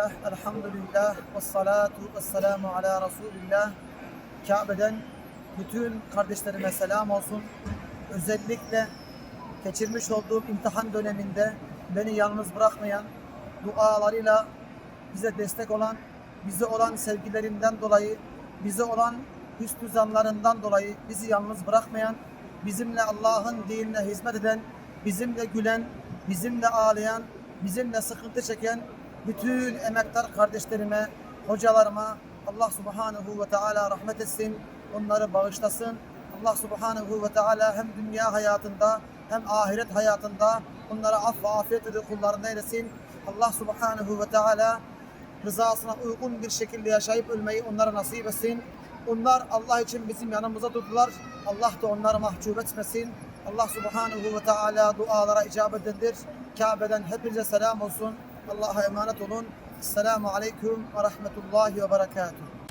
elhamdülillah, ve salatu ve selamu ala Resulillah. Kabe'den bütün kardeşlerime selam olsun. Özellikle geçirmiş olduğum imtihan döneminde beni yalnız bırakmayan, dualarıyla bize destek olan, bize olan sevgilerinden dolayı, bize olan hüsnü zanlarından dolayı bizi yalnız bırakmayan, bizimle Allah'ın dinine hizmet eden, bizimle gülen, bizimle ağlayan, bizimle sıkıntı çeken bütün emektar kardeşlerime, hocalarıma Allah Subhanahu ve Teala rahmet etsin, onları bağışlasın. Allah Subhanahu ve Teala hem dünya hayatında hem ahiret hayatında onlara af ve afiyet edip kullarına eylesin. Allah Subhanahu ve Teala rızasına uygun bir şekilde yaşayıp ölmeyi onlara nasip etsin. Onlar Allah için bizim yanımıza durdular. Allah da onları mahcup etmesin. Allah Subhanahu ve Teala dualara icabet edendir. Kabe'den hepinize selam olsun. Allah'a emanet olun. Esselamu Aleyküm ve Rahmetullahi ve Berekatuhu.